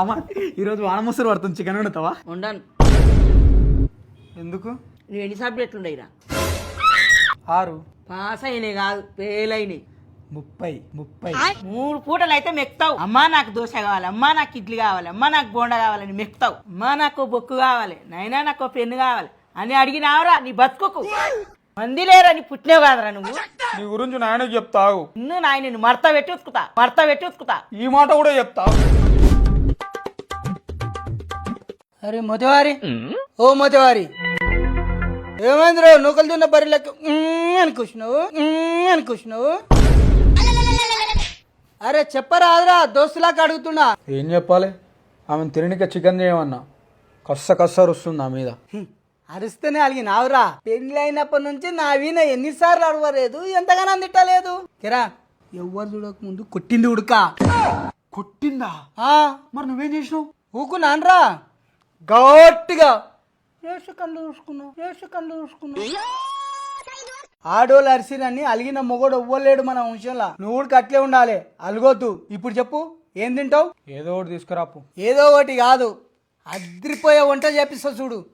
అమ్మ ఈరోజు వానముసరు పడుతుంది చికెన్ వండుతావా? ఉండను ఎందుకు? నువ్వు ఎన్ని సబ్జెక్టులు ఉండయిరా ఆరు. పాస్ అయినాయి కాదు ఫెయిల్ అయినాయి. ముప్పై ముప్పై. మూడు పూటలు అయితే మెక్తావు. అమ్మా నాకు దోశ కావాలి. అమ్మా నాకు ఇడ్లీ కావాలి. అమ్మా నాకు బోండా కావాలని మెక్తావు. అమ్మా నాకు బొక్కు కావాలి. నైనా నాకు పెన్ను కావాలి. అని అడిగినావురా నీ బతుకుకు. మంది లేరా నీ పుట్టినవు కాదురా నువ్వు? నీ గురించి నాయనకు చెప్తావు. నిన్ను నాయన మడత పెట్టి ఉతుకుతా మడత పెట్టి ఉతుకుతా. ఈ మాట కూడా చెప్తావు. అరే మొదవారి ఓ మొదవారి ఏమైంది రా నూకలు తిన్న బర్రెలకు అని కూర్చున్నావు? అని కూర్చున్నావు? అరే చెప్పరాదురా దోస్తులాగా అడుగుతున్నా. ఏం చెప్పాలి? ఆమె తిననిక చికెన్ చేయమన్నా. కస్స కస్స వస్తుంది నా మీద. అరిస్తేనే అడిగినావురా పెళ్ళి అయినప్పటి నుంచి నా వీణ ఎన్నిసార్లు అడవలేదు ఎంతగానో తిట్టలేదు. కిరా ఎవ్వరు చూడక ముందు కొట్టింది ఉడక. కొట్టిందా? ఆ, మరి నువ్వేం చేసినావు? ఊకున్నాన్రా. గట్టిగా. ఏసు కళ్ళు చూసుకున్నావు ఏసు కళ్ళు చూసుకున్నావు. ఆడోళ్ళు అరిసిరని అలిగిన మొగోడు ఎవ్వలేడు మన వంశంలో. నువ్వు కూడా అట్లే ఉండాలి. అలగొద్దు. ఇప్పుడు చెప్పు ఏం తింటావు? ఏదో ఒకటి తీసుకురాపు. ఏదో ఒకటి కాదు. అద్రిపోయే వంట చేపిస్తా చూడు.